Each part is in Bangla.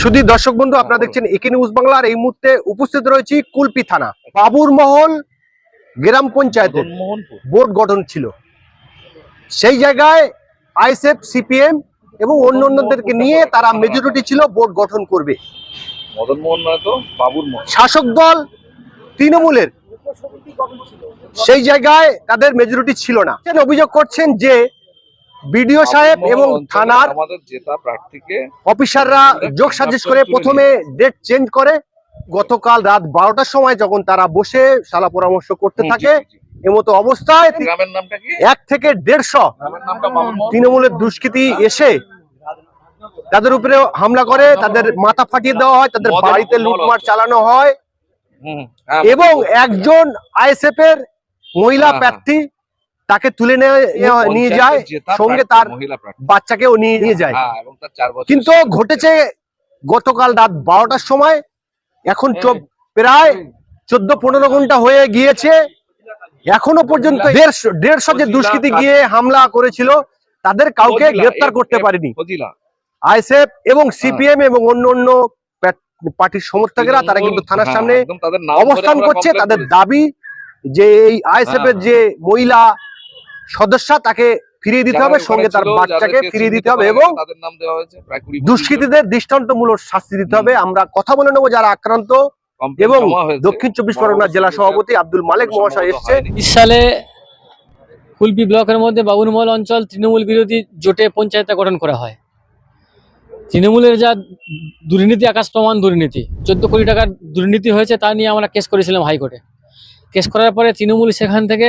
শুধু দর্শক বন্ধু আপনারা দেখছেন একে নিউজ বাংলার এই মুহূর্তে উপস্থিত রয়েছি কুলপি থানা। বাবুর মহল গ্রাম পঞ্চায়েতের বোর্ড গঠন ছিল। সেই জায়গায় আইএসএফ সিপিএম এবং অন্য অন্যদেরকে নিয়ে তারা মেজরিটি ছিল বোর্ড গঠন করবে। মদন নয় তো বাবুর মোহন শাসক দল তৃণমূলের। সেই জায়গায় তাদের মেজরিটি ছিল না। অভিযোগ করছেন যে বিডিও সাহেব এবং থানার আমাদের জেতা প্রার্থীকে অফিসাররা যোগ সাজেশ করে প্রথমে ডেট চেঞ্জ করে। গতকাল রাত বারোটার সময় যখন তারা বসে সালা পরামর্শ করতে থাকে। এমতো অবস্থায় এক থেকে দেড়শো তৃণমূলের দুষ্কৃতী এসে তাদের উপরে হামলা করে তাদের মাথা ফাটিয়ে দেওয়া হয় তাদের বাড়িতে লুটমার চালানো হয়। হ্যাঁ, এবং একজন আইএসএফ এর মহিলা হ্যাঁ, হ্যাঁ। প্রার্থী তাকে তুলে নিয়ে- নিয়ে যায় সঙ্গে তার বাচ্চাকেও নিয়ে নিয়ে যায়। হ্যাঁ কিন্তু ঘটেছে গতকাল রাত বারোটার সময় এখন প্রায় চোদ্দ পনেরো ঘণ্টা হয়ে গিয়েছে। এখনও পর্যন্ত দেড়শো দেড়শো যে দুষ্কৃতী গিয়ে হামলা করেছিল তাদের কাউকে গ্রেপ্তার করতে পারেনি। ফজিলা। আইএসএফ এবং সিপিএম এবং অন্য অন্য পার্টির সমর্থকেরা তারা কিন্তু থানার হ্যাঁ, সামনে অবস্থান করছে তাদের দাবি যে এই আইএসএফ এর হ্যাঁ। যে মহিলা সদস্যা তাকে ফিরিয়ে দিতে হবে সঙ্গে তার বাচ্চাকে ফিরিয়ে দিতে হবে এবং গেছে, তাদের নাম দেওয়া হয়েছে প্রায় কুড়ি দুষ্কৃতীদের দৃষ্টান্তমূলক শাস্তি দিতে হবে। আমরা কথা বলে নেব যারা আক্রান্ত এবং দক্ষিণ চব্বিশ পরগনা জেলা সভাপতি আব্দুল মালিক মহাশয় এসছে সালে কুলপি ব্লকের মধ্যে বাবুরমহল অঞ্চল তৃণমূল বিরোধী জোটে পঞ্চায়েত গঠন করা হয়। তৃণমূলের যা দুর্নীতি আকাশ প্রমাণ দুর্নীতি চোদ্দ কোটি টাকার দুর্নীতি হয়েছে তা নিয়ে আমরা কেস করেছিলাম হাইকোর্টে। কেস করার পরে তৃণমূল সেখান থেকে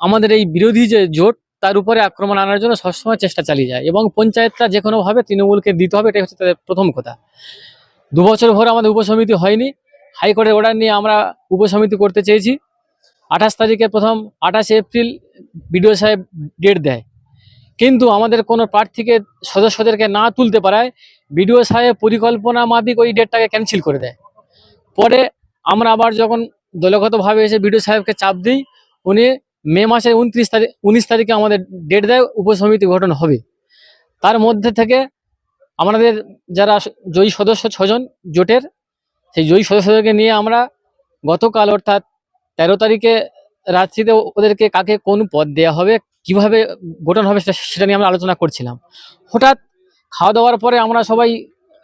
আমাদের এই বিরোধী যে জোট, তার উপরে আক্রমণ আনার জন্য সবসময় চেষ্টা চালিয়ে যায় এবং পঞ্চায়েতটা যে কোনোভাবে তৃণমূলকে দিতে হবে, এটাই হচ্ছে তাদের প্রথম কথা। দু বছর ভরে আমাদের উপসমিতি হয়নি। হাইকোর্টের অর্ডার নিয়ে আমরা উপসমিতি করতে চেয়েছি। আঠাশ তারিখে প্রথম আঠাশে এপ্রিল বিডিও সাহেব ডেট দেয়। কিন্তু আমাদের কোনো প্রার্থীকে, সদস্যদেরকে না তুলতে পারায় বিডিও সাহেব পরিকল্পনা মাফিক ওই ডেটটাকে ক্যান্সেল করে দেয়। পরে আমরা আবার যখন দলগতভাবে এসে বিডিও সাহেবকে চাপ দিই, উনি মে মাসের উনত্রিশ তারিখ, উনিশ তারিখে আমাদের ডেট দেয়, উপসমিতি গঠন হবে। তার মধ্যে থেকে আমাদের যারা জয়ী সদস্য ছজন জোটের, সেই জয়ী সদস্যদেরকে নিয়ে আমরা গতকাল অর্থাৎ তেরো তারিখে রাত্রিতে ওদেরকে কাকে কোন পদ দেওয়া হবে, কীভাবে গঠন হবে সেটা সেটা নিয়ে আমরা আলোচনা করছিলাম। হঠাৎ খাওয়া দাওয়ার পরে আমরা সবাই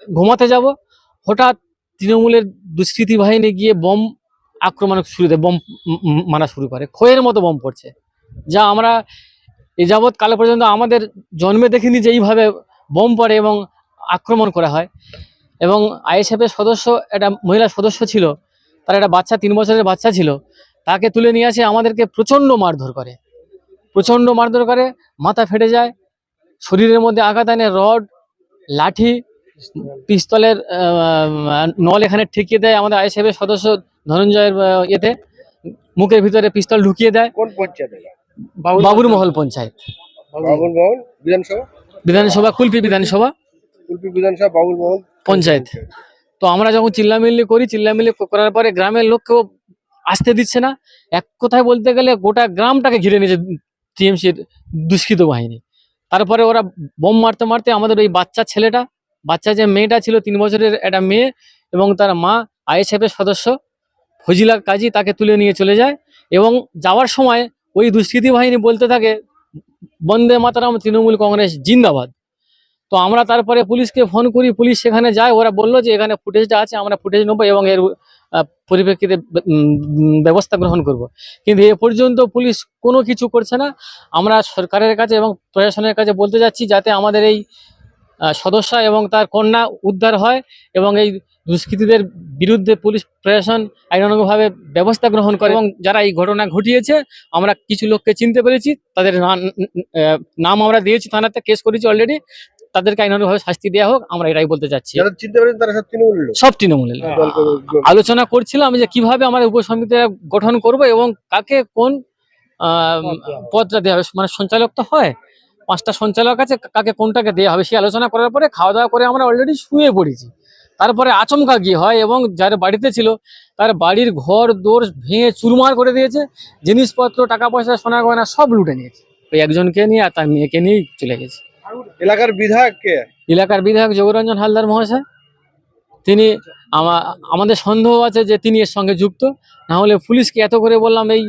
ঘুমাতে যাব। হঠাৎ তৃণমূলের দুষ্কৃতী বাহিনী গিয়ে বম আক্রমণ শুরু দেয় বম মারা শুরু করে খয়ের মতো বম পড়ছে। যা আমরা এ যাবৎ কালে পর্যন্ত আমাদের জন্মে দেখিনি যে এইভাবে বম পড়ে এবং আক্রমণ করা হয়। এবং আইএসএফের সদস্য, একটা মহিলা সদস্য ছিল, তার একটা বাচ্চা, তিন বছরের বাচ্চা ছিল, তাকে তুলে নিয়ে আসে, আমাদেরকে প্রচণ্ড মারধর করে। প্রচণ্ড মারধর করে, মাথা ফেটে যায়, শরীরের মধ্যে আঘাত আনে, রড, লাঠি পিস্তলের নল এখানে ঠেকিয়ে দেয় আমাদের আইএসএফের সদস্য ধনঞ্জয়ের ইয়েতে। মুখের ভিতরে পিস্তল ঢুকিয়ে দেয়। কোন পঞ্চায়েত বাবুর মহল পঞ্চায়েত। বাবুল মহল। বিধানসভা? বিধানসভা কুলপি বিধানসভা। কুলপি বিধানসভা বাবুল মহল পঞ্চায়েত। তো আমরা যখন চিল্লামিল্লি করি চিল্লামিল্লি করার পরে গ্রামের লোককেও আসতে দিচ্ছে না। এক কথায় বলতে গেলে গোটা গ্রামটাকে ঘিরে নিয়েছে টিএমসির দুষ্কৃত বাহিনী। তারপরে ওরা বোম মারতে মারতে আমাদের ওই বাচ্চা ছেলেটা বাচ্চা যে মেয়েটা ছিল, তিন বছরের একটা মেয়ে এবং তার মা আইএসএফের সদস্য ফজিলা কাজী তাকে তুলে নিয়ে চলে যায় এবং যাওয়ার সময় ওই দুষ্কৃতী বাহিনী বলতে থাকে, বন্দে মাতারাম, তৃণমূল কংগ্রেস জিন্দাবাদ তো আমরা তারপরে পুলিশকে ফোন করি, পুলিশ সেখানে যায়, ওরা বলল যে এখানে ফুটেজটা আছে, আমরা ফুটেজ নেব এবং এর পরিপ্রেক্ষিতে ব্যবস্থা গ্রহণ করব। কিন্তু এ পর্যন্ত পুলিশ কোনো কিছু করছে না আমরা সরকারের কাছে এবং প্রশাসনের কাছে বলতে যাচ্ছি, যাতে আমাদের এই সদস্য এবং তার কন্যা উদ্ধার হয় এবং এই দুষ্কৃতীদের বিরুদ্ধে পুলিশ প্রশাসন আইনানুগভাবে ব্যবস্থা গ্রহণ করে এবং যারা এই ঘটনা ঘটিয়েছে আমরা কিছু লোককে চিনতে পেরেছি তাদের নাম আমরা দিয়েছি থানাতে কেস করেছি অলরেডি তাদেরকে আইনানুগভাবে শাস্তি দেওয়া হোক আমরা এটাই বলতে চাচ্ছি। যারা চিনতে তারা সব তৃণমূলের করে- আলোচনা করছিলাম যে কীভাবে আমরা উপসমিতি গঠন করব এবং কাকে কোন পদটা দেওয়া হবে মানে সঞ্চালক তো হয়। পাঁচটা সঞ্চালক আছে কাকে কোনটাকে দেওয়া হবে সেই আলোচনা করার পরে খাওয়া দাওয়া করে আমরা অলরেডি শুয়ে পড়েছি। তারপরে আচমকা গিয়ে হয় এবং যার বাড়িতে ছিল তার বাড়ির ঘর দোর ভেঙে চুরমার করে দিয়েছে জিনিসপত্র টাকা পয়সা সোনা গয়না সব লুটে নিয়েছে। ওই একজনকে নিয়ে আর তার মেয়েকে নিয়েই চলে গেছে। এলাকার বিধায়ক কে? এলাকার বিধায়ক যোগরঞ্জন হালদার মহাশয়। তিনি আমা আমাদের সন্দেহ আছে যে তিনি এর সঙ্গে যুক্ত। না হলে পুলিশকে এত করে বললাম এই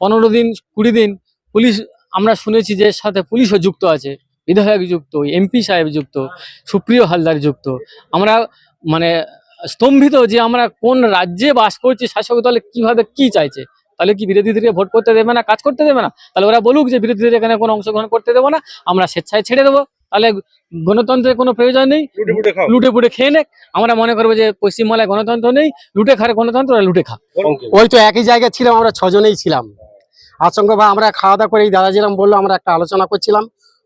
পনেরো দিন কুড়ি দিন পুলিশ আমরা শুনেছি যে এর সাথে পুলিশও যুক্ত আছে বিধায়ক যুক্ত এমপি সাহেব যুক্ত সুপ্রিয় হালদার যুক্ত। আমরা মানে স্তম্ভিত যে আমরা কোন রাজ্যে বাস করছি শাসক দলে কীভাবে কি চাইছে? তাহলে কি বিরোধীদেরকে ভোট করতে দেবে না কাজ করতে দেবে না? তাহলে ওরা বলুক যে বিরোধীদের এখানে কোনো অংশগ্রহণ করতে দেবো না আমরা স্বেচ্ছায় ছেড়ে দেবো। তাহলে গণতন্ত্রের কোনো প্রয়োজন নেই। লুটে পুটে খেয়ে নেক। আমরা মনে করব যে পশ্চিমবাংলায় গণতন্ত্র নেই লুটে খারে গণতন্ত্র লুটে খা ওই তো একই জায়গায় ছিলাম আমরা ছজনেই ছিলাম। আচমকা ভাই, আমরা খাওয়া দাওয়া করে দাদা যেরকম বলল, আমরা একটা আলোচনা করছিলাম।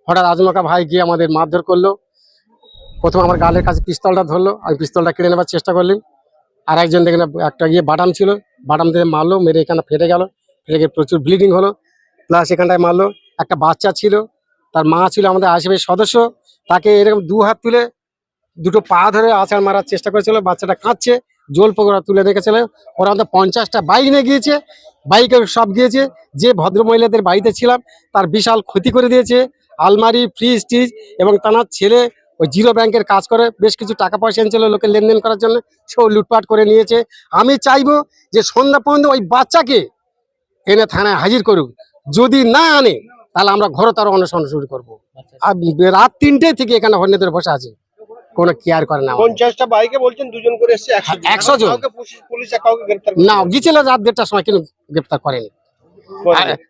হঠাৎ আজমকা ভাই গিয়ে আমাদের মারধর করল। প্রথম আমার গালের কাছে পিস্তলটা ধরলো, আমি পিস্তলটা কেড়ে নেবার চেষ্টা করলাম। আর একজন দেখেন একটা ইয়ে বাটাম ছিল বাটাম দিয়ে মারলো, মেরে এখানে ফেটে গেল। ফেটে গিয়ে প্রচুর ব্লিডিং হলো। প্লাস এখানটায় মারলো, একটা বাচ্চা ছিল, তার মা ছিল আমাদের আশেপাশের সদস্য, তাকে এরকম দু হাত তুলে দুটো পা ধরে আছাড় মারার চেষ্টা করেছিল, বাচ্চাটা কাঁদছে। জল পকোড়া তুলে রেখেছিল ওরা আমাদের পঞ্চাশটা বাইক নিয়ে গিয়েছে। বাইকে সব গিয়েছে। যে ভদ্র মহিলাদের বাড়িতে ছিলাম তার বিশাল ক্ষতি করে দিয়েছে। আলমারি ফ্রিজ টিজ এবং তার ছেলে ওই জিরো ব্যাংকের কাজ করে। বেশ কিছু টাকা পয়সা এনেছিল লোকে লেনদেন করার জন্য। সেও লুটপাট করে নিয়েছে। আমি চাইব যে সন্ধ্যা পর্যন্ত ওই বাচ্চাকে এনে থানায় হাজির করুক। যদি না আনে তাহলে আমরা ঘরতর অনশন শুরু করব। আর রাত তিনটে থেকে এখানে হন্যদের বসে আছে। কোনো কেয়ার করে না। পঞ্চাশটা বাইকে বলছেন দুজন করে এসছে একশো জন। পুলিশ- পুলিশ কাউকে গ্রেফতার না গিয়েছিল রাত দেড়টার সময় কিন্তু গ্রেপ্তার করেনি।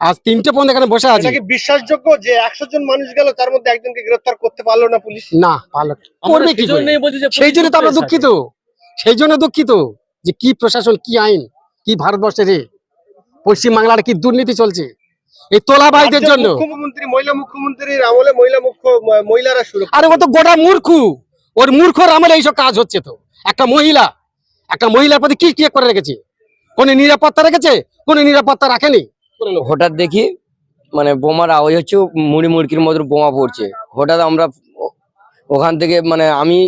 আজ তিনটে পর্যন্ত এখানে বসে আছে। বিশ্বাসযোগ্য যে একশো জন মানুষ গেল তার মধ্যে একজনকে গ্রেফতার করতে পারল না পুলিশ? না আমরা করবে কি সেই জন্য তো আমরা দুঃখিত। সেই জন্য দুঃখিত যে কি প্রশাসন কি আইন কি ভারতবর্ষে রে পশ্চিম বাংলার কি দুর্নীতি চলছে। এই তোলা ভাইদের জন্য। মুখ্যমন্ত্রী মহিলা মুখ্যমন্ত্রীর আমলে মহিলা মুখ্য মহিলারা সুরক্ষিত। আরে ও তো গোটা মূর্খু। ওর মূর্খর আমলে এইসব কাজ হচ্ছে তো। একটা মহিলা একটা মহিলার প্রতি কি কি করে রেখেছে? কোনো নিরাপত্তা রেখেছে? কোনো নিরাপত্তা রাখেনি? হঠাৎ দেখি মানে বোমার আওয়াজ হচ্ছে মুড়ি মুড়কির মতো বোমা পড়ছে। হঠাৎ আমরা ওখান থেকে মানে আমি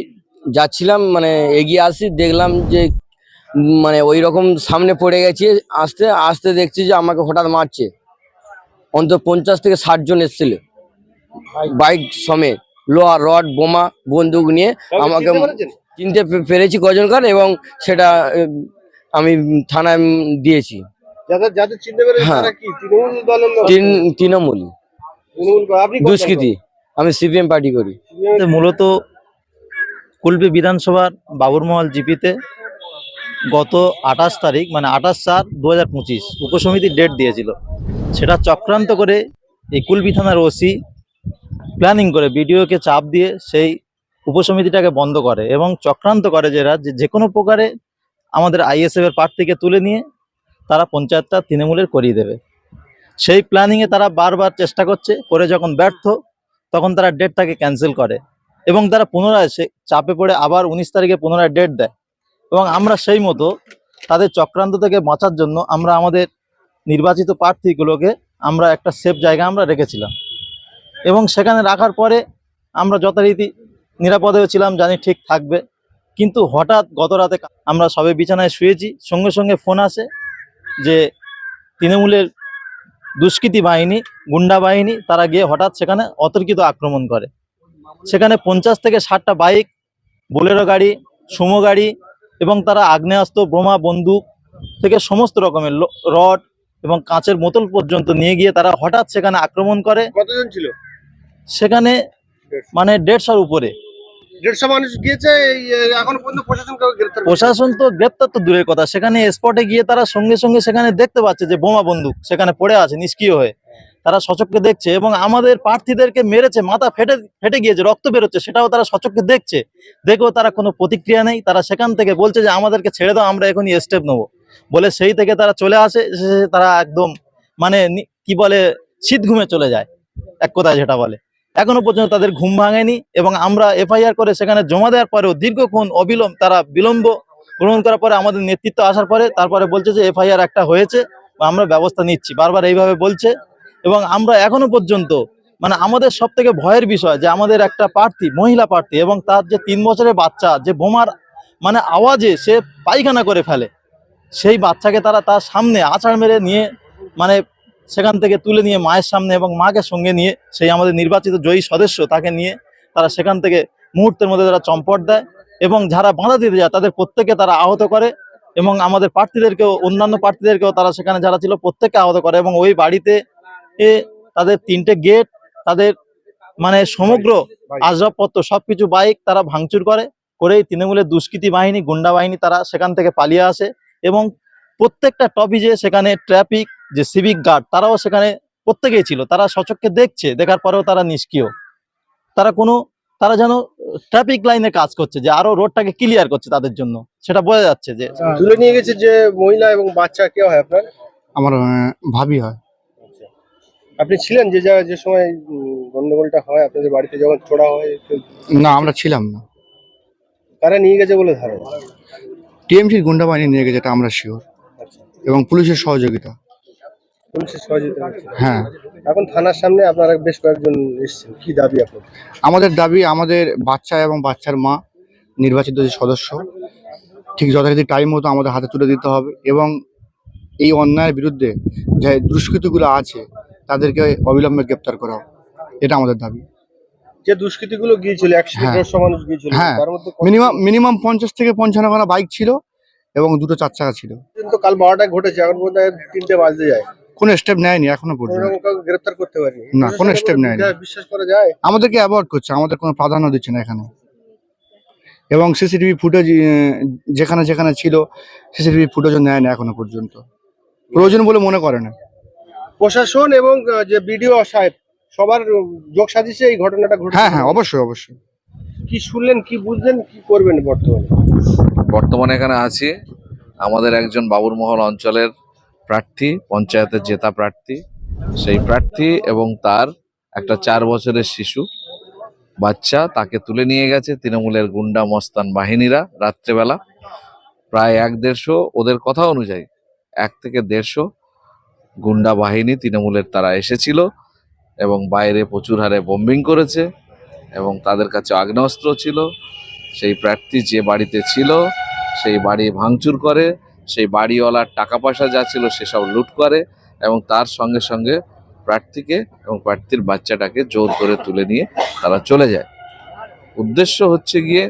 যাচ্ছিলাম মানে এগিয়ে আসি দেখলাম যে মানে ওই রকম সামনে পড়ে গেছি আসতে আসতে দেখছি যে আমাকে হঠাৎ মারছে। অন্তত পঞ্চাশ থেকে ষাট জন এসেছিল। বাইক সমেত। লোহা রড বোমা বন্দুক নিয়ে আমাকে চিনতে পেরেছি কজনকার এবং সেটা আমি থানায় দিয়েছি। হ্যাঁ। তৃণমূল দুষ্কৃতি। আমি সিপিএম পার্টি করি? মূলত কুলপি বিধানসভার বাবুরমহল জিপিতে গত আঠাশ তারিখ মানে আঠাশ চার দু হাজার পঁচিশ উপসমিতির ডেট দিয়েছিল। সেটা চক্রান্ত করে এই কুলপি থানার ওসি প্ল্যানিং করে বিডিওকে চাপ দিয়ে সেই উপসমিতিটাকে বন্ধ করে এবং চক্রান্ত করে যে যে কোনো প্রকারে আমাদের আইএসএফ এর প্রার্থীকে তুলে নিয়ে তারা পঞ্চায়েতটা তৃণমূলের করিয়ে দেবে। সেই প্ল্যানিংয়ে তারা বারবার চেষ্টা করছে, করে যখন ব্যর্থ, তখন তারা ডেটটাকে ক্যান্সেল করে এবং তারা পুনরায় সে চাপে পড়ে আবার উনিশ তারিখে পুনরায় ডেট দেয় এবং আমরা সেই মতো তাদের চক্রান্ত থেকে বাঁচার জন্য আমরা আমাদের নির্বাচিত প্রার্থীগুলোকে আমরা একটা সেফ জায়গা আমরা রেখেছিলাম। এবং সেখানে রাখার পরে আমরা যথারীতি নিরাপদেও ছিলাম, জানি ঠিক থাকবে। কিন্তু হঠাৎ গত রাতে আমরা সবে বিছানায় শুয়েছি, সঙ্গে সঙ্গে ফোন আসে যে তৃণমূলের দুষ্কৃতী বাহিনী, গুন্ডা বাহিনী, তারা গিয়ে হঠাৎ সেখানে অতর্কিত আক্রমণ করে। সেখানে পঞ্চাশ থেকে ষাটটা বাইক, বোলেরো গাড়ি, সুমো গাড়ি এবং তারা আগ্নেয়াস্ত্র, বোমা, বন্দুক থেকে সমস্ত রকমের রড এবং কাঁচের বোতল পর্যন্ত নিয়ে গিয়ে তারা হঠাৎ সেখানে আক্রমণ করে। কতজন ছিল? সেখানে মানে দেড়শোর উপরে। দেড়শো মানুষ গিয়েছে এখনও পর্যন্ত প্রশাসন। প্রশাসন তো গ্রেপ্তার তো দূরের কথা। সেখানে স্পটে গিয়ে তারা সঙ্গে সঙ্গে সেখানে দেখতে পাচ্ছে যে বোমা বন্দুক সেখানে পড়ে আছে নিষ্ক্রিয় হয়ে। তারা সচক্ষে দেখছে এবং আমাদের প্রার্থীদেরকে মেরেছে মাথা ফেটে ফেটে গিয়েছে রক্ত বেরোচ্ছে সেটাও তারা সচক্ষে দেখছে। দেখেও তারা কোনো প্রতিক্রিয়া নেই। তারা সেখান থেকে বলছে যে আমাদেরকে ছেড়ে দাও আমরা এখনই স্টেপ নেব। বলে সেই থেকে তারা চলে আসে তারা একদম মানে কি বলে শীত ঘুমে চলে যায়। এক কথায় যেটা বলে। এখনও পর্যন্ত তাদের ঘুম ভাঙেনি এবং আমরা এফআইআর করে সেখানে জমা দেওয়ার পরেও দীর্ঘক্ষণ অবিলম্ব তারা বিলম্ব গ্রহণ করার পরে আমাদের নেতৃত্ব আসার পরে তারপরে বলছে যে এফআইআর একটা হয়েছে আমরা ব্যবস্থা নিচ্ছি। বারবার এইভাবে বলছে এবং আমরা এখনও পর্যন্ত মানে আমাদের সব থেকে ভয়ের বিষয় যে আমাদের একটা প্রার্থী, মহিলা প্রার্থী এবং তার যে তিন বছরের বাচ্চা, যে বোমার মানে আওয়াজে সে পায়খানা করে ফেলে, সেই বাচ্চাকে তারা তার সামনে আছাড় মেরে নিয়ে মানে সেখান থেকে তুলে নিয়ে মায়ের সামনে এবং মাকে সঙ্গে নিয়ে সেই আমাদের নির্বাচিত জয়ী সদস্য তাকে নিয়ে তারা সেখান থেকে মুহূর্তের মধ্যে তারা চম্পট দেয় এবং যারা বাধা দিতে যায় তাদের প্রত্যেকে তারা আহত করে এবং আমাদের প্রার্থীদেরকেও অন্যান্য প্রার্থীদেরকেও তারা সেখানে যারা ছিল প্রত্যেককে আহত করে এবং ওই বাড়িতে এ তাদের তিনটে গেট তাদের মানে সমগ্র আসবাবপত্র সবকিছু বাইক তারা ভাঙচুর করে করেই তৃণমূলের দুষ্কৃতী বাহিনী গুন্ডা বাহিনী তারা সেখান থেকে পালিয়ে আসে এবং প্রত্যেকটা টপিজে সেখানে ট্রাফিক যে সিভিক গার্ড তারাও সেখানে প্রত্যেকেই ছিল। তারা সচক্ষে দেখছে দেখার পরেও তারা নিষ্ক্রিয়। তারা কোনো তারা যেন ট্রাফিক লাইনে কাজ করছে যে আরও রোডটাকে ক্লিয়ার করছে তাদের জন্য। সেটা বোঝা যাচ্ছে যে তুলে নিয়ে গেছে যে মহিলা এবং বাচ্চা কেউ হয় আপনার? আমার ভাবি হয়। আপনি ছিলেন যে জায়গায় যে সময় গন্ডগোলটা হয় আপনাদের বাড়িতে যখন ছোড়া হয় না আমরা ছিলাম না। তারা নিয়ে গেছে বলে ধারণা? টিএমসির গুন্ডা বাহিনী নিয়ে গেছে এটা আমরা শিওর আচ্ছা। এবং পুলিশের সহযোগিতা। হ্যাঁ। এখন থানার সামনে আপনারা বেশ কয়েকজন এসেছেন। কি দাবি আপনার আমাদের দাবি আমাদের বাচ্চা এবং বাচ্চার মা নির্বাচিত যে সদস্য ঠিক যথারীতি টাইম মতো আমাদের হাতে তুলে দিতে হবে এবং এই অন্যায়ের বিরুদ্ধে যে দুষ্কৃতিগুলো আছে তাদেরকে অবিলম্বে গ্রেপ্তার করা। এটা আমাদের দাবি। যে দুষ্কৃতিগুলো গিয়েছিল একশো হ্যাঁ। মানুষ গিয়েছিল হ্যাঁ। মিনিমাম মিনিমাম পঞ্চাশ থেকে পঞ্চান্ন খানা বাইক ছিল এবং দুটো চার চাকা ছিল। কিন্তু কাল বারোটায় ঘটেছে এখন পর্যন্ত তিনটে বাজতে যায়। কোনো স্টেপ নেয়নি এখনও পর্যন্ত। গ্রেপ্তার করতে পারিনি। না, কোনো step নেয়নি। বিশ্বাস করা যায় আমাদেরকে অ্যাভয়েড করছে আমাদের কোনো প্রাধান্য দিচ্ছে না এখানে। এবং সিসিটিভি ফুটেজ যেখানে যেখানে ছিল সিসিটিভি ফুটেজও নেয় না এখনও পর্যন্ত। প্রয়োজন বলে মনে করে না। প্রশাসন এবং যে বিডিও সাহেব সবার যোগ সাজিশে এই ঘটনাটা ঘটে হ্যাঁ হ্যাঁ অবশ্যই অবশ্যই। কি শুনলেন কি বুঝলেন কি করবেন বর্তমানে? বর্তমানে এখানে আছি। আমাদের একজন বাবুরমহল অঞ্চলের প্রার্থী, পঞ্চায়েতের জেতা প্রার্থী, সেই প্রার্থী এবং তার একটা চার বছরের শিশু, বাচ্চা তাকে তুলে নিয়ে গেছে তৃণমূলের গুন্ডা মস্তান বাহিনীরা রাত্রেবেলা। প্রায় এক দেড়শো, ওদের কথা অনুযায়ী এক থেকে দেড়শো গুন্ডা বাহিনী তৃণমূলের তারা এসেছিল এবং বাইরে প্রচুর হারে বোম্বিং করেছে এবং তাদের কাছে আগ্নেয়াস্ত্র ছিল। সেই প্রার্থী যে বাড়িতে ছিল, সেই বাড়ি ভাঙচুর করে সেই বাড়িওয়ালার টাকা পয়সা যা ছিল সেসব লুট করে এবং তার সঙ্গে সঙ্গে প্রার্থীকে এবং প্রার্থীর বাচ্চাটাকে জোর করে তুলে নিয়ে তারা চলে যায়। উদ্দেশ্য হচ্ছে গিয়ে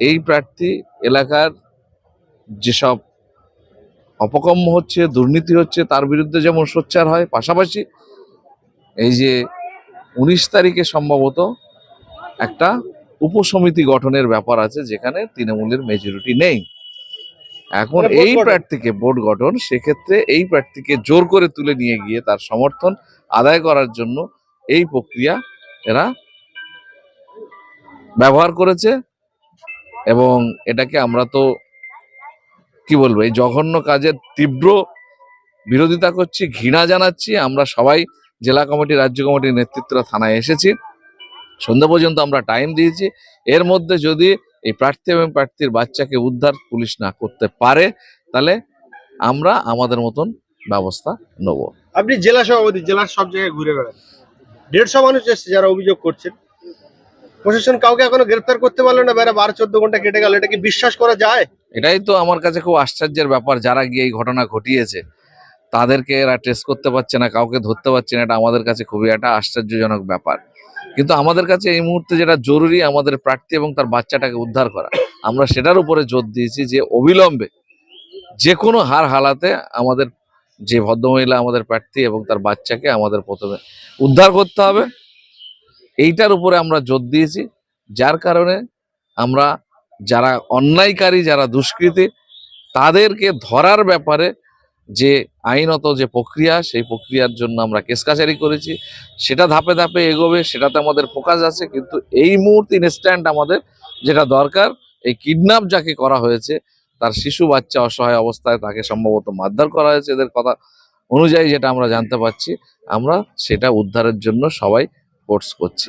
এই প্রার্থী এলাকার যেসব অপকম্ম হচ্ছে, দুর্নীতি হচ্ছে, তার বিরুদ্ধে যেমন সোচ্চার হয়, পাশাপাশি এই যে উনিশ তারিখে সম্ভবত একটা উপসমিতি গঠনের ব্যাপার আছে যেখানে তৃণমূলের মেজরিটি নেই। এখন মানে এই। প্রার্থীকে বোর্ড গঠন সেক্ষেত্রে এই প্রার্থীকে জোর করে তুলে নিয়ে গিয়ে তার সমর্থন আদায় করার জন্য এই প্রক্রিয়া এরা ব্যবহার করেছে এবং এটাকে আমরা তো কি বলব এই জঘন্য কাজের তীব্র বিরোধিতা করছি ঘৃণা জানাচ্ছি। আমরা সবাই জেলা কমিটি রাজ্য কমিটির নেতৃত্বরা থানায় এসেছি। সন্ধ্যা পর্যন্ত আমরা টাইম দিয়েছি। এর মধ্যে যদি এই প্রার্থী এবং প্রার্থীর বাচ্চাকে উদ্ধার পুলিশ না করতে পারে তাহলে আমরা আমাদের মতন ব্যবস্থা নেব। আপনি জেলা সভাপতি জেলার সব জায়গায় ঘুরে বেড়ান। দেড়শো মানুষ এসছে যারা অভিযোগ করছেন। প্রশাসন কাউকে এখনও গ্রেফতার করতে পারল না বেড়া বারো চোদ্দ ঘণ্টা কেটে গেল। এটা কি বিশ্বাস করা যায়? এটাই তো আমার কাছে খুব আশ্চর্যের ব্যাপার যারা গিয়ে এই ঘটনা ঘটিয়েছে। তাদেরকে এরা টেস্ট করতে পারছে না, কাউকে ধরতে পারছে না, এটা আমাদের কাছে খুবই একটা আশ্চর্যজনক ব্যাপার। কিন্তু আমাদের কাছে এই মুহূর্তে যেটা জরুরি আমাদের প্রার্থী এবং তার বাচ্চাটাকে উদ্ধার করা, আমরা সেটার উপরে জোর দিয়েছি যে অবিলম্বে যে কোনো হার হালাতে আমাদের যে ভদ্রমহিলা, আমাদের প্রার্থী এবং তার বাচ্চাকে আমাদের প্রথমে উদ্ধার করতে হবে। এইটার উপরে আমরা জোর দিয়েছি, যার কারণে আমরা যারা অন্যায়কারী, যারা দুষ্কৃতী, তাদেরকে ধরার ব্যাপারে যে আইনত যে প্রক্রিয়া, সেই প্রক্রিয়ার জন্য আমরা কেস কাছারি করেছি। সেটা ধাপে ধাপে এগোবে, সেটাতে আমাদের ফোকাস আছে, কিন্তু এই মুহূর্তে ইনস্ট্যান্ট আমাদের যেটা দরকার, এই কিডন্যাপ যাকে করা হয়েছে, তার শিশু বাচ্চা অসহায় অবস্থায় তাকে সম্ভবত মারধর করা হয়েছে এদের কথা অনুযায়ী যেটা আমরা জানতে পারছি, আমরা সেটা উদ্ধারের জন্য সবাই ফোর্স করছি।